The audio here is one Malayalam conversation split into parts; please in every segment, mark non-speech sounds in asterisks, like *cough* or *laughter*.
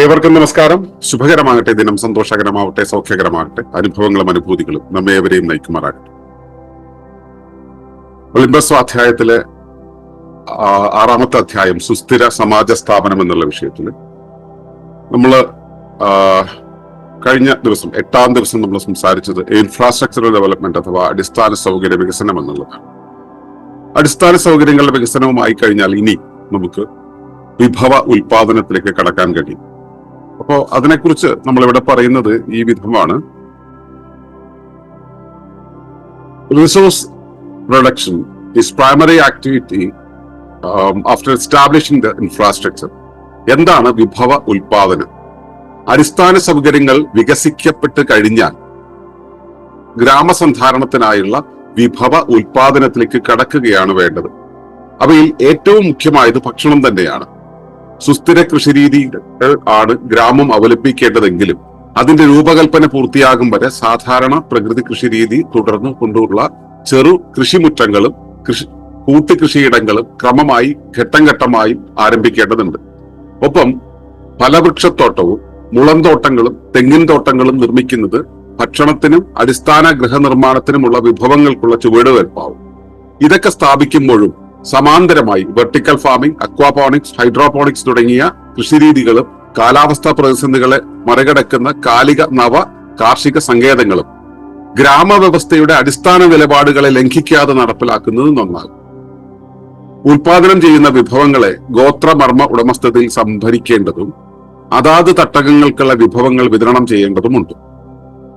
ഏവർക്കും നമസ്കാരം. ശുഭകരമാകട്ടെ ദിനം സന്തോഷകരമാവട്ടെ സൗഖ്യകരമാകട്ടെ അനുഭവങ്ങളും അനുഭൂതികളും നമ്മെ ഏവരെയും നയിക്കുമാറാകട്ടെ. ഒളിമ്പസ് അധ്യായത്തിലെ ആറാമത്തെ അധ്യായം സുസ്ഥിര സമാജ സ്ഥാപനം എന്നുള്ള വിഷയത്തിൽ നമ്മൾ കഴിഞ്ഞ ദിവസം എട്ടാം ദിവസം നമ്മൾ സംസാരിച്ചത് ഇൻഫ്രാസ്ട്രക്ചറൽ ഡെവലപ്മെന്റ് അഥവാ അടിസ്ഥാന സൗകര്യ വികസനം എന്നുള്ളതാണ്. അടിസ്ഥാന സൗകര്യങ്ങളുടെ വികസനവുമായി കഴിഞ്ഞാൽ ഇനി നമുക്ക് വിഭവ ഉൽപാദനത്തിലേക്ക് കടക്കാൻ കഴിയും. അപ്പോ അതിനെക്കുറിച്ച് നമ്മളിവിടെ പറയുന്നത് ഈ വിധമാണ്. Resource production is primary activity after establishing the infrastructure എന്താണ് വിഭവ ഉൽപാദനം? അടിസ്ഥാന സൗകര്യങ്ങൾ വികസിക്കപ്പെട്ട് കഴിഞ്ഞാൽ ഗ്രാമസന്ധാരണത്തിനായുള്ള വിഭവ ഉൽപാദനത്തിലേക്ക് കടക്കുകയാണ് വേണ്ടത്. അവയിൽ ഏറ്റവും മുഖ്യമായത് ഭക്ഷണം തന്നെയാണ്. സുസ്ഥിര കൃഷിരീതികൾ ആണ് ഗ്രാമം അവലംബിക്കേണ്ടതെങ്കിലും അതിന്റെ രൂപകൽപ്പന പൂർത്തിയാകും വരെ സാധാരണ പ്രകൃതി കൃഷി രീതി തുടർന്നു കൊണ്ടുള്ള ചെറു കൃഷിമുറ്റങ്ങളും കൃഷി കൂട്ടുകൃഷിയിടങ്ങളും ക്രമമായി ഘട്ടം ഘട്ടമായി ആരംഭിക്കേണ്ടതുണ്ട്. ഒപ്പം ഫലവൃക്ഷത്തോട്ടവും മുളന്തോട്ടങ്ങളും തെങ്ങിൻ തോട്ടങ്ങളും നിർമ്മിക്കുന്നത് ഭക്ഷണത്തിനും അടിസ്ഥാന ഗൃഹനിർമ്മാണത്തിനുമുള്ള വിഭവങ്ങൾക്കുള്ള ചുവടുവയ്പാവും ഇതൊക്കെ സ്ഥാപിക്കുമ്പോഴും സമാന്തരമായി വെർട്ടിക്കൽ ഫാമിംഗ് അക്വാപോണിക്സ് ഹൈഡ്രോപോണിക്സ് തുടങ്ങിയ കൃഷിരീതികളും കാലാവസ്ഥാ പ്രതിസന്ധികളെ മറികടക്കുന്ന കാലിക നവ കാർഷിക സങ്കേതങ്ങളും ഗ്രാമവ്യവസ്ഥയുടെ അടിസ്ഥാന നിലപാടുകളെ ലംഘിക്കാതെ നടപ്പിലാക്കുന്നത് നന്നാകും. ഉൽപാദനം ചെയ്യുന്ന വിഭവങ്ങളെ ഗോത്രമർമ്മ ഉടമസ്ഥതയിൽ സംഭരിക്കേണ്ടതും അതാത് തട്ടകങ്ങൾക്കുള്ള വിഭവങ്ങൾ വിതരണം ചെയ്യേണ്ടതുമുണ്ട്.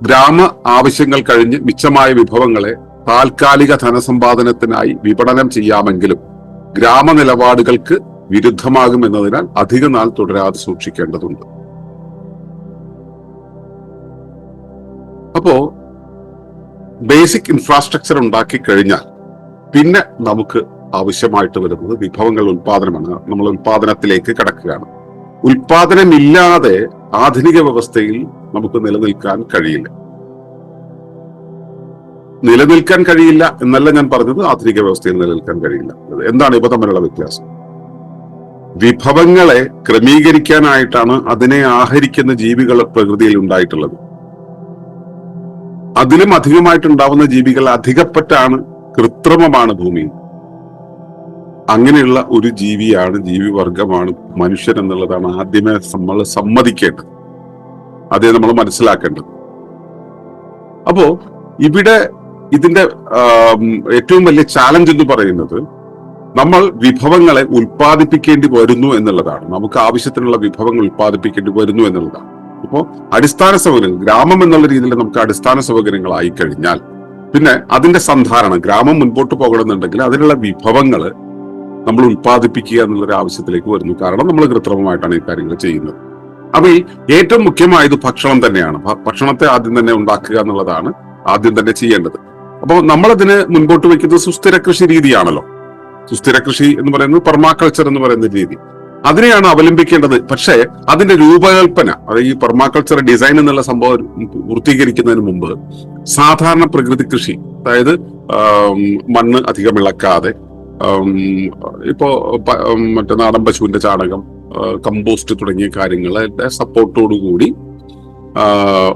ഗ്രാമ ആവശ്യങ്ങൾ കഴിഞ്ഞ് മിച്ചമായ വിഭവങ്ങളെ താൽക്കാലിക ധനസമ്പാദനത്തിനായി വിപണനം ചെയ്യാമെങ്കിലും ഗ്രാമ നിലപാടുകൾക്ക് വിരുദ്ധമാകുമെന്നതിനാൽ അധിക നാൾ തുടരാതെ സൂക്ഷിക്കേണ്ടതുണ്ട്. അപ്പോ ബേസിക് ഇൻഫ്രാസ്ട്രക്ചർ ഉണ്ടാക്കി കഴിഞ്ഞാൽ പിന്നെ നമുക്ക് ആവശ്യമായിട്ട് വരുന്നത് വിഭവങ്ങൾ ഉൽപാദനമാണ് നമ്മൾ ഉൽപാദനത്തിലേക്ക് കടക്കുകയാണ്. ഉൽപാദനമില്ലാതെ ആധുനിക വ്യവസ്ഥയിൽ നമുക്ക് നിലനിൽക്കാൻ കഴിയില്ല. നിലനിൽക്കാൻ കഴിയില്ല എന്നല്ല ഞാൻ പറഞ്ഞത്. ആധുനിക വ്യവസ്ഥയിൽ നിലനിൽക്കാൻ കഴിയില്ല. എന്താണ് ഇവ തമ്മിലുള്ള വ്യത്യാസം? വിഭവങ്ങളെ ക്രമീകരിക്കാനായിട്ടാണ് അതിനെ ആഹരിക്കുന്ന ജീവികൾ പ്രകൃതിയിൽ ഉണ്ടായിട്ടുള്ളത്. അതിലും അധികമായിട്ടുണ്ടാവുന്ന ജീവികൾ അധികപ്പെട്ടാണ് കൃത്രിമമാണ് ഭൂമിയിൽ അങ്ങനെയുള്ള ഒരു ജീവിയാണ് ജീവിവർഗമാണ് മനുഷ്യൻ എന്നുള്ളതാണ് ആദ്യമേ നമ്മൾ സമ്മതിക്കേണ്ടത്. അതേ നമ്മൾ മനസ്സിലാക്കേണ്ടത്. അപ്പോ ഇവിടെ ഇതിന്റെ ഏറ്റവും വലിയ ചാലഞ്ച് എന്ന് പറയുന്നത് നമ്മൾ വിഭവങ്ങളെ ഉൽപ്പാദിപ്പിക്കേണ്ടി വരുന്നു എന്നുള്ളതാണ്. നമുക്ക് ആവശ്യത്തിനുള്ള വിഭവങ്ങൾ ഉൽപ്പാദിപ്പിക്കേണ്ടി വരുന്നു എന്നുള്ളതാണ്. ഇപ്പോ അടിസ്ഥാന സൗകര്യങ്ങൾ ഗ്രാമം എന്നുള്ള രീതിയിൽ നമുക്ക് അടിസ്ഥാന സൗകര്യങ്ങളായി കഴിഞ്ഞാൽ പിന്നെ അതിന്റെ സന്ധാരണം ഗ്രാമം മുൻപോട്ട് പോകണമെന്നുണ്ടെങ്കിൽ അതിനുള്ള വിഭവങ്ങൾ നമ്മൾ ഉൽപ്പാദിപ്പിക്കുക എന്നുള്ളൊരു ആവശ്യത്തിലേക്ക് വരുന്നു. കാരണം നമ്മൾ കൃത്രിമമായിട്ടാണ് ഈ കാര്യങ്ങൾ ചെയ്യുന്നത്. അപ്പൊ ഈ ഏറ്റവും മുഖ്യമായത് ഭക്ഷണം തന്നെയാണ്. ഭക്ഷണത്തെ ആദ്യം തന്നെ ഉണ്ടാക്കുക എന്നുള്ളതാണ് ആദ്യം തന്നെ ചെയ്യേണ്ടത്. അപ്പോൾ നമ്മളതിന് മുൻപോട്ട് വെക്കുന്നത് സുസ്ഥിര കൃഷി രീതിയാണല്ലോ. സുസ്ഥിര കൃഷി എന്ന് പറയുന്നത് പെർമാകൾച്ചർ എന്ന് പറയുന്ന രീതി. അതിനെയാണ് അവലംബിക്കേണ്ടത്. പക്ഷേ അതിന്റെ രൂപകൽപ്പന അതായത് ഈ പെർമാകൾച്ചർ ഡിസൈൻ എന്നുള്ള സംഭവം പൂർത്തീകരിക്കുന്നതിന് മുമ്പ് സാധാരണ പ്രകൃതി കൃഷി അതായത് മണ്ണ് അധികം ഇളക്കാതെ ഇപ്പോ മറ്റേ നാടൻ പശുവിന്റെ ചാണകം കമ്പോസ്റ്റ് തുടങ്ങിയ കാര്യങ്ങളുടെ സപ്പോർട്ടോടുകൂടി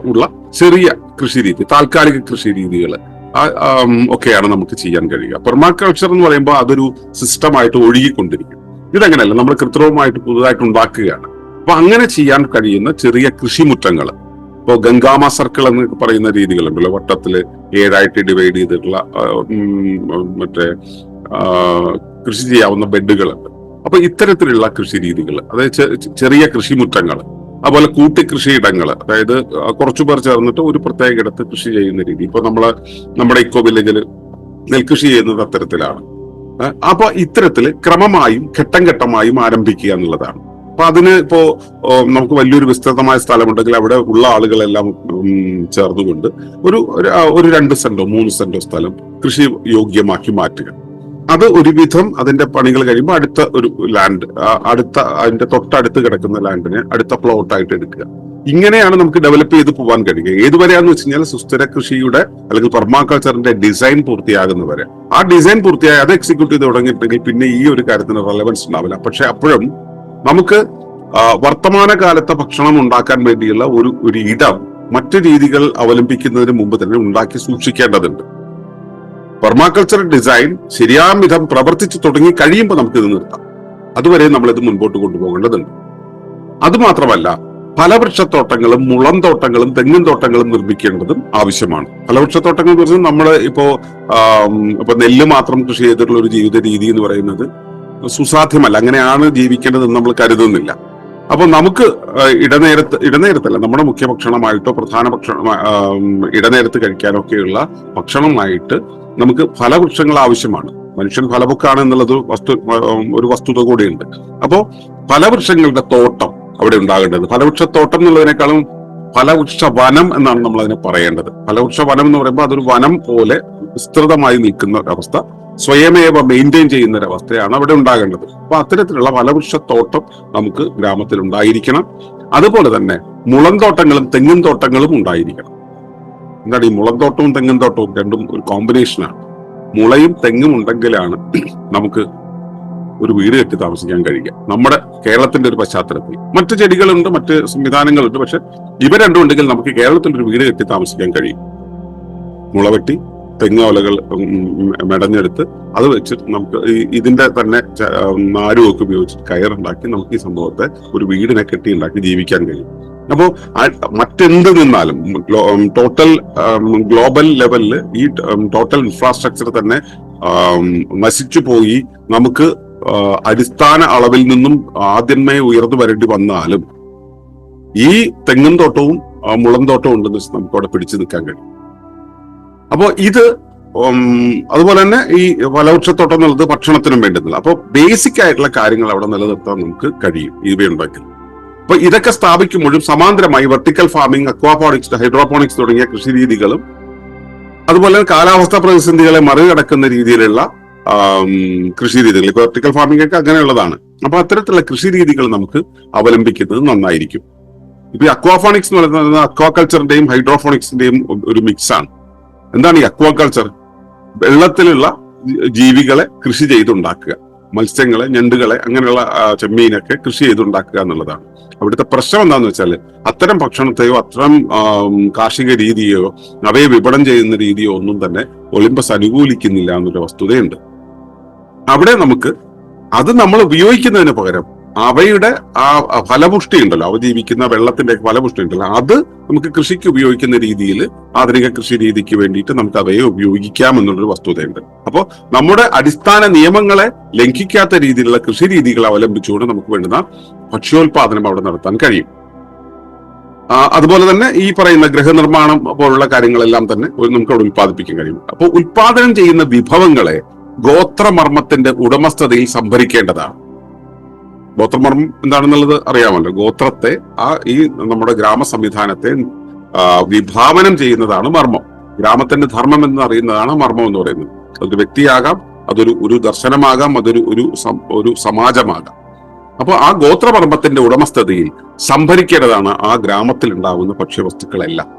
ഉള്ള ചെറിയ കൃഷി രീതി താൽക്കാലിക കൃഷി രീതികൾ ഒക്കെയാണ് നമുക്ക് ചെയ്യാൻ കഴിയുക. പെർമാകൾച്ചർ എന്ന് പറയുമ്പോൾ അതൊരു സിസ്റ്റമായിട്ട് ഒഴുകിക്കൊണ്ടിരിക്കും. ഇതങ്ങനെയല്ല നമ്മൾ കൃത്രിമമായിട്ട് പുതുതായിട്ട് ഉണ്ടാക്കുകയാണ്. അപ്പൊ അങ്ങനെ ചെയ്യാൻ കഴിയുന്ന ചെറിയ കൃഷിമുറ്റങ്ങൾ ഇപ്പോൾ ഗംഗാമ സർക്കിൾ എന്ന് പറയുന്ന രീതികളുണ്ടല്ലോ. വട്ടത്തിൽ ഏഴായിട്ട് ഡിവൈഡ് ചെയ്തിട്ടുള്ള മറ്റേ കൃഷി ചെയ്യാവുന്ന ബെഡുകളുണ്ട് അപ്പൊ ഇത്തരത്തിലുള്ള കൃഷി രീതികൾ അതായത് ചെറിയ കൃഷിമുറ്റങ്ങൾ അതുപോലെ കൂട്ടിക്കൃഷിയിടങ്ങൾ അതായത് കുറച്ചു പേർ ചേർന്നിട്ട് ഒരു പ്രത്യേക ഇടത്ത് കൃഷി ചെയ്യുന്ന രീതി. ഇപ്പൊ നമ്മൾ നമ്മുടെ ഇക്കോ വില്ലേജിൽ നെൽകൃഷി ചെയ്യുന്നത് അത്തരത്തിലാണ്. അപ്പൊ ഇത്തരത്തിൽ ക്രമമായും ഘട്ടം ഘട്ടമായും ആരംഭിക്കുക എന്നുള്ളതാണ്. അപ്പൊ അതിന് ഇപ്പോ നമുക്ക് വലിയൊരു വിസ്തൃതമായ സ്ഥലമുണ്ടെങ്കിൽ അവിടെ ഉള്ള ആളുകളെല്ലാം ചേർന്നുകൊണ്ട് ഒരു ഒരു രണ്ട് സെന്റോ മൂന്ന് സെന്റോ സ്ഥലം കൃഷി യോഗ്യമാക്കി മാറ്റുക. അത് ഒരുവിധം അതിന്റെ പണികൾ കഴിയുമ്പോൾ അടുത്ത ഒരു ലാൻഡ് അടുത്ത അതിന്റെ തൊട്ടടുത്ത് കിടക്കുന്ന ലാൻഡിനെ അടുത്ത പ്ലോട്ടായിട്ട് എടുക്കുക. ഇങ്ങനെയാണ് നമുക്ക് ഡെവലപ്പ് ചെയ്ത് പോകാൻ കഴിയുക. ഏതുവരെയാന്ന് വെച്ച് കഴിഞ്ഞാൽ സുസ്ഥിര കൃഷിയുടെ അല്ലെങ്കിൽ പെർമാകൾച്ചറിന്റെ ഡിസൈൻ പൂർത്തിയാകുന്നവരെ. ആ ഡിസൈൻ പൂർത്തിയായി അത് എക്സിക്യൂട്ട് ചെയ്ത് തുടങ്ങിയിട്ടുണ്ടെങ്കിൽ പിന്നെ ഈ ഒരു കാര്യത്തിന് റെലവൻസ് ഉണ്ടാവില്ല. പക്ഷെ അപ്പോഴും നമുക്ക് വർത്തമാന കാലത്തെ ഭക്ഷണം ഉണ്ടാക്കാൻ വേണ്ടിയുള്ള ഒരു ഒരു ഇടം മറ്റു രീതികൾ അവലംബിക്കുന്നതിന് മുമ്പ് തന്നെ ഉണ്ടാക്കി സൂക്ഷിക്കേണ്ടതുണ്ട്. പെർമാകൾച്ചർ ഡിസൈൻ ശരിയാം വിധം പ്രവർത്തിച്ചു തുടങ്ങി കഴിയുമ്പോൾ നമുക്ക് ഇത് നിർത്താം. അതുവരെ നമ്മൾ ഇത് മുൻപോട്ട് കൊണ്ടുപോകേണ്ടതുണ്ട്. അതുമാത്രമല്ല ഫലവൃക്ഷത്തോട്ടങ്ങളും മുളം തോട്ടങ്ങളും തെങ്ങിൻ തോട്ടങ്ങളും നിർമ്മിക്കേണ്ടതും ആവശ്യമാണ്. ഫലവൃക്ഷത്തോട്ടങ്ങൾ എന്ന് പറഞ്ഞാൽ നമ്മൾ ഇപ്പോ ഇപ്പൊ നെല്ല് മാത്രം കൃഷി ചെയ്തിട്ടുള്ള ഒരു ജീവിത രീതി എന്ന് പറയുന്നത് സുസാധ്യമല്ല. അങ്ങനെയാണ് ജീവിക്കേണ്ടതെന്ന് നമ്മൾ കരുതുന്നില്ല. അപ്പൊ നമുക്ക് ഇടനേരത്ത് ഇടനേരത്തല്ല നമ്മുടെ മുഖ്യ ഭക്ഷണമായിട്ടോ പ്രധാന ഭക്ഷണം ഇടനേരത്ത് കഴിക്കാനൊക്കെയുള്ള ഭക്ഷണമായിട്ട് നമുക്ക് ഫലവൃക്ഷങ്ങൾ ആവശ്യമാണ്. മനുഷ്യൻ ഫലഭുക്കാണ് എന്നുള്ളത് വസ്തു ഒരു വസ്തുത കൂടിയുണ്ട്. അപ്പോൾ ഫലവൃക്ഷങ്ങളുടെ തോട്ടം അവിടെ ഉണ്ടാകേണ്ടത്. ഫലവൃക്ഷത്തോട്ടം എന്നുള്ളതിനേക്കാളും ഫലവൃക്ഷ വനം എന്നാണ് നമ്മൾ അതിനെ പറയേണ്ടത്. ഫലവൃക്ഷ വനം എന്ന് പറയുമ്പോൾ അതൊരു വനം പോലെ വിസ്തൃതമായി നിൽക്കുന്ന ഒരവസ്ഥ. സ്വയമേവ മെയിന്റെയിൻ ചെയ്യുന്ന ഒരവസ്ഥയാണ് അവിടെ ഉണ്ടാകേണ്ടത്. അപ്പൊ അത്തരത്തിലുള്ള ഫലവൃക്ഷത്തോട്ടം നമുക്ക് ഗ്രാമത്തിൽ ഉണ്ടായിരിക്കണം. അതുപോലെ തന്നെ മുളന്തോട്ടങ്ങളും തെങ്ങിൻ തോട്ടങ്ങളും ഉണ്ടായിരിക്കണം. എന്താണ് ഈ മുളന്തോട്ടവും തെങ്ങിൻ തോട്ടവും രണ്ടും ഒരു കോമ്പിനേഷനാണ് മുളയും തെങ്ങും ഉണ്ടെങ്കിലാണ് നമുക്ക് ഒരു വീട് കെട്ടി താമസിക്കാൻ കഴിയുക. നമ്മുടെ കേരളത്തിന്റെ ഒരു പശ്ചാത്തലത്തിൽ. മറ്റ് ചെടികളുണ്ട് മറ്റ് സംവിധാനങ്ങളുണ്ട് പക്ഷെ ഇവ രണ്ടും ഉണ്ടെങ്കിൽ നമുക്ക് കേരളത്തിൽ ഒരു വീട് കെട്ടി താമസിക്കാൻ കഴിയും. മുളവെട്ടി തെങ്ങോലകൾ മെടഞ്ഞെടുത്ത് അത് വെച്ചിട്ട് നമുക്ക് ഇതിന്റെ തന്നെ നാരുമൊക്കെ ഉപയോഗിച്ച് കയറുണ്ടാക്കി നമുക്ക് ഈ സംഭവത്തെ ഒരു വീടിനെ കെട്ടി ഉണ്ടാക്കി ജീവിക്കാൻ കഴിയും. അപ്പോ ആ- മറ്റെന്ത് നിന്നാലും ടോട്ടൽ ഗ്ലോബൽ ലെവലിൽ ഈ ടോട്ടൽ ഇൻഫ്രാസ്ട്രക്ചർ തന്നെ നശിച്ചു പോയി നമുക്ക് അടിസ്ഥാന അളവിൽ നിന്നും ആദ്യമേ ഉയർന്നു വരേണ്ടി വന്നാലും ഈ തെങ്ങും തോട്ടവും മുളം തോട്ടവും ഉണ്ടെന്ന് വെച്ചാൽ നമുക്ക് അവിടെ പിടിച്ചു നിൽക്കാൻ കഴിയും. അപ്പോ ഇത് അതുപോലെ തന്നെ ഈ ഫലവൃക്ഷത്തോട്ടം എന്നുള്ളത് ഭക്ഷണത്തിനും വേണ്ടുന്നില്ല. അപ്പോൾ ബേസിക് ആയിട്ടുള്ള കാര്യങ്ങൾ അവിടെ നിലനിർത്താൻ നമുക്ക് കഴിയും. ഇവയുണ്ടെങ്കിൽ അപ്പൊ ഇതൊക്കെ സ്ഥാപിക്കുമ്പോഴും സമാന്തരമായി വെർട്ടിക്കൽ ഫാമിംഗ് അക്വാപോണിക്സ് ഹൈഡ്രോപോണിക്സ് തുടങ്ങിയ കൃഷി രീതികളും അതുപോലെ കാലാവസ്ഥാ പ്രതിസന്ധികളെ മറികടക്കുന്ന രീതിയിലുള്ള കൃഷി രീതികൾ ഇപ്പൊ വെർട്ടിക്കൽ ഫാമിംഗ് ഒക്കെ അങ്ങനെയുള്ളതാണ്. അപ്പൊ അത്തരത്തിലുള്ള കൃഷി രീതികൾ നമുക്ക് അവലംബിക്കുന്നത് നന്നായിരിക്കും. ഇപ്പൊ അക്വാഫോണിക്സ് എന്ന് പറയുന്നത് അക്വാകൾച്ചറിന്റെയും ഹൈഡ്രോഫോണിക്സിന്റെയും ഒരു മിക്സ് ആണ്. എന്താണ് ഈ അക്വാകൾച്ചർ? വെള്ളത്തിലുള്ള ജീവികളെ കൃഷി ചെയ്തുണ്ടാക്കുക. മത്സ്യങ്ങളെ ഞണ്ടുകളെ അങ്ങനെയുള്ള ചെമ്മീനൊക്കെ കൃഷി ചെയ്തുണ്ടാക്കുക എന്നുള്ളതാണ്. അവിടുത്തെ പ്രശ്നം എന്താണെന്ന് വെച്ചാൽ അത്തരം ഭക്ഷണത്തെയോ അത്തരം കാർഷിക രീതിയോ അവയെ വിപണം ചെയ്യുന്ന രീതിയോ ഒന്നും തന്നെ ഒളിമ്പസ് അനുകൂലിക്കുന്നില്ല എന്നൊരു വസ്തുതയുണ്ട്. അവിടെ നമുക്ക് അത് നമ്മൾ ഉപയോഗിക്കുന്നതിന് പകരം അവയുടെ ആ ഫലപുഷ്ടി ഉണ്ടല്ലോ അവ ജീവിക്കുന്ന വെള്ളത്തിന്റെ ഫലപുഷ്ടി ഉണ്ടല്ലോ അത് നമുക്ക് കൃഷിക്ക് ഉപയോഗിക്കുന്ന രീതിയിൽ ആധുനിക കൃഷി രീതിക്ക് വേണ്ടിയിട്ട് നമുക്ക് അവയെ ഉപയോഗിക്കാം എന്നുള്ളൊരു വസ്തുതയുണ്ട്. അപ്പോൾ നമ്മുടെ അടിസ്ഥാന നിയമങ്ങളെ ലംഘിക്കാത്ത രീതിയിലുള്ള കൃഷി രീതികൾ അവലംബിച്ചുകൊണ്ട് നമുക്ക് വേണ്ടുന്ന ഭക്ഷ്യോൽപാദനം അവിടെ നടത്താൻ കഴിയും. അതുപോലെ തന്നെ ഈ പറയുന്ന ഗൃഹനിർമ്മാണം പോലുള്ള കാര്യങ്ങളെല്ലാം തന്നെ നമുക്ക് അവിടെ ഉൽപ്പാദിപ്പിക്കാൻ കഴിയും. അപ്പോൾ ഉൽപാദനം ചെയ്യുന്ന വിഭവങ്ങളെ ഗോത്രമർമ്മത്തിന്റെ ഉടമസ്ഥതയിൽ സംഭരിക്കേണ്ടതാണ്. ഗോത്രമർമ്മം എന്താണെന്നുള്ളത് അറിയാമല്ലോ. ഗോത്രത്തെ ആ ഈ നമ്മുടെ ഗ്രാമ സംവിധാനത്തെ വിഭാവനം ചെയ്യുന്നതാണ് മർമ്മം. ഗ്രാമത്തിന്റെ ധർമ്മം എന്ന് അറിയുന്നതാണ് മർമ്മം എന്ന് പറയുന്നത്. അതൊരു വ്യക്തിയാകാം അതൊരു ഒരു ദർശനമാകാം അതൊരു ഒരു ഒരു സമാജമാകാം. അപ്പൊ ആ ഗോത്രമർമ്മത്തിന്റെ ഉടമസ്ഥതയിൽ സംഭരിക്കേണ്ടതാണ് ആ ഗ്രാമത്തിൽ ഉണ്ടാകുന്ന ഭക്ഷ്യവസ്തുക്കളെല്ലാം.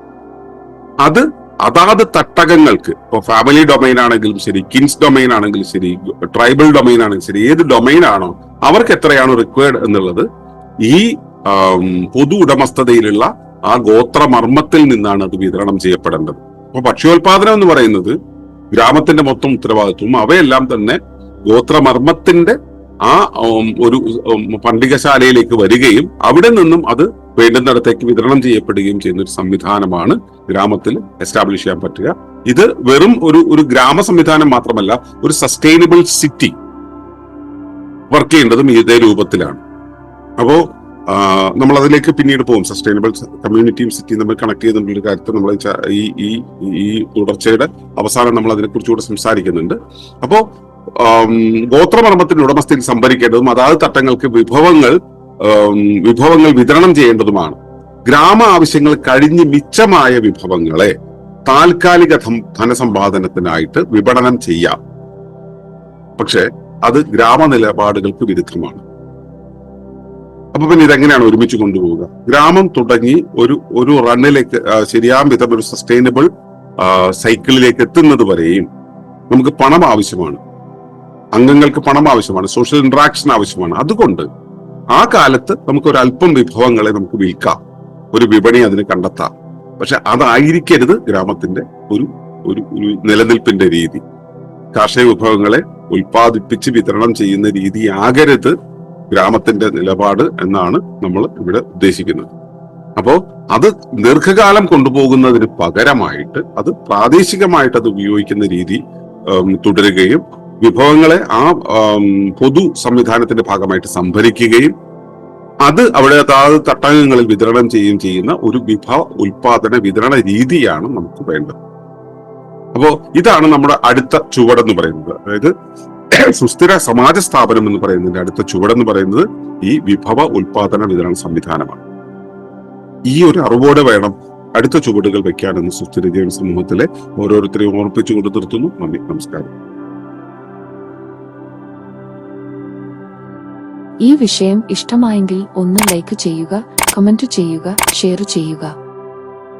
അത് അതാത് തട്ടകങ്ങൾക്ക് ഇപ്പൊ ഫാമിലി ഡൊമൈൻ ആണെങ്കിലും ശരി കിൻസ് ഡൊമൈൻ ആണെങ്കിലും ശരി ട്രൈബൽ ഡൊമൈൻ ആണെങ്കിലും ശരി ഏത് ഡൊമൈൻ ആണോ അവർക്ക് എത്രയാണ് റിക്വയർഡ് എന്നുള്ളത്? ഈ പൊതു ഉടമസ്ഥതയിലുള്ള ആ ഗോത്രമർമ്മത്തിൽ നിന്നാണ് അത് വിതരണം ചെയ്യപ്പെടേണ്ടത്. അപ്പൊ ഭക്ഷ്യോൽപാദനം എന്ന് പറയുന്നത് ഗ്രാമത്തിന്റെ മൊത്തം ഉത്തരവാദിത്വം. അവയെല്ലാം തന്നെ ഗോത്രമർമ്മത്തിന്റെ ആ ഒരു ഉം, പണ്ടികശാലയിലേക്ക് വരികയും അവിടെ നിന്നും അത് വേണ്ടുന്നിടത്തേക്ക് വിതരണം ചെയ്യപ്പെടുകയും ചെയ്യുന്ന ഒരു സംവിധാനമാണ് ഗ്രാമത്തിൽ എസ്റ്റാബ്ലിഷ് ചെയ്യാൻ പറ്റുക. ഇത് വെറും ഒരു ഒരു ഗ്രാമ സംവിധാനം മാത്രമല്ല ഒരു സസ്റ്റൈനബിൾ സിറ്റി വർക്ക് ചെയ്യേണ്ടതും ഇതേ രൂപത്തിലാണ്. അപ്പോ നമ്മൾ അതിലേക്ക് പിന്നീട് പോകും. സസ്റ്റൈനബിൾ കമ്മ്യൂണിറ്റിയും സിറ്റിയും തമ്മിൽ കണക്ട് ചെയ്യുന്നുള്ള കാര്യത്തിൽ നമ്മൾ ഈ ഈ ഈ തുടർച്ചയുടെ അവസാനം നമ്മൾ അതിനെക്കുറിച്ചുകൂടെ സംസാരിക്കുന്നുണ്ട്. അപ്പോ ഗോത്രമർമ്മത്തിന്റെ ഉടമസ്ഥയിൽ സംഭരിക്കേണ്ടതും അതാത് തട്ടങ്ങൾക്ക് വിഭവങ്ങൾ വിഭവങ്ങൾ വിതരണം ചെയ്യേണ്ടതുമാണ്. ഗ്രാമ ആവശ്യങ്ങൾ കഴിഞ്ഞ് മിച്ചമായ വിഭവങ്ങളെ താൽക്കാലിക ധനസമ്പാദനത്തിനായിട്ട് വിപണനം ചെയ്യാം. പക്ഷെ അത് ഗ്രാമ നിലപാടുകൾക്ക് വിരുദ്ധമാണ്. അപ്പൊ പിന്നെ ഇതെങ്ങനെയാണ് ഒരുമിച്ച് കൊണ്ടുപോവുക? ഗ്രാമം തുടങ്ങി ഒരു ഒരു റണ്ണിലേക്ക് ശരിയാം വിധം ഒരു സസ്റ്റൈനബിൾ സൈക്കിളിലേക്ക് എത്തുന്നത് വരെയും നമുക്ക് പണം ആവശ്യമാണ്. അംഗങ്ങൾക്ക് പണം ആവശ്യമാണ് സോഷ്യൽ ഇന്ററാക്ഷൻ ആവശ്യമാണ്. അതുകൊണ്ട് ആ കാലത്ത് നമുക്ക് ഒരു അല്പം വിഭവങ്ങളെ നമുക്ക് വിൽക്കാം. ഒരു വിപണി അതിന് കണ്ടെത്താം. പക്ഷെ അതായിരിക്കരുത് ഗ്രാമത്തിന്റെ ഒരു ഒരു നിലനിൽപ്പിന്റെ രീതി. കാർഷിക വിഭവങ്ങളെ ഉൽപ്പാദിപ്പിച്ച് വിതരണം ചെയ്യുന്ന രീതിയാകരുത് ഗ്രാമത്തിന്റെ നിലപാട് എന്നാണ് നമ്മൾ ഇവിടെ ഉദ്ദേശിക്കുന്നത്. അപ്പോ അത് ദീർഘകാലം കൊണ്ടുപോകുന്നതിന് പകരമായിട്ട് അത് പ്രാദേശികമായിട്ട് അത് ഉപയോഗിക്കുന്ന രീതി തുടരുകയും വിഭവങ്ങളെ ആ പൊതു സംവിധാനത്തിന്റെ ഭാഗമായിട്ട് സംഭരിക്കുകയും അത് അവിടെ അതാത് തട്ടകങ്ങളിൽ വിതരണം ചെയ്യുകയും ചെയ്യുന്ന ഒരു വിഭവ ഉൽപാദന വിതരണ രീതിയാണ് നമുക്ക് വേണ്ടത്. അപ്പോ ഇതാണ് നമ്മുടെ അടുത്ത ചുവടെന്ന് പറയുന്നത്. അതായത് *clears throat* സുസ്ഥിര സമാജ സ്ഥാപനം എന്ന് പറയുന്നതിന്റെ അടുത്ത ചുവടെന്ന് പറയുന്നത് ഈ വിഭവ ഉൽപാദന വിതരണ സംവിധാനമാണ്. ഈ ഒരു അറിവോടെ വേണം അടുത്ത ചുവടുകൾ വെക്കാനെന്ന് സുസ്ഥിര ജീവിത സമൂഹത്തിലെ ഓരോരുത്തരെയും ഓർപ്പിച്ചുകൊണ്ട് നിർത്തുന്നു. നന്ദി. നമസ്കാരം. ഈ വിഷയം ഇഷ്ടമായെങ്കിൽ ഒന്ന് ലൈക്ക് ചെയ്യുക കമന്റ് ചെയ്യുക ഷെയർ ചെയ്യുക.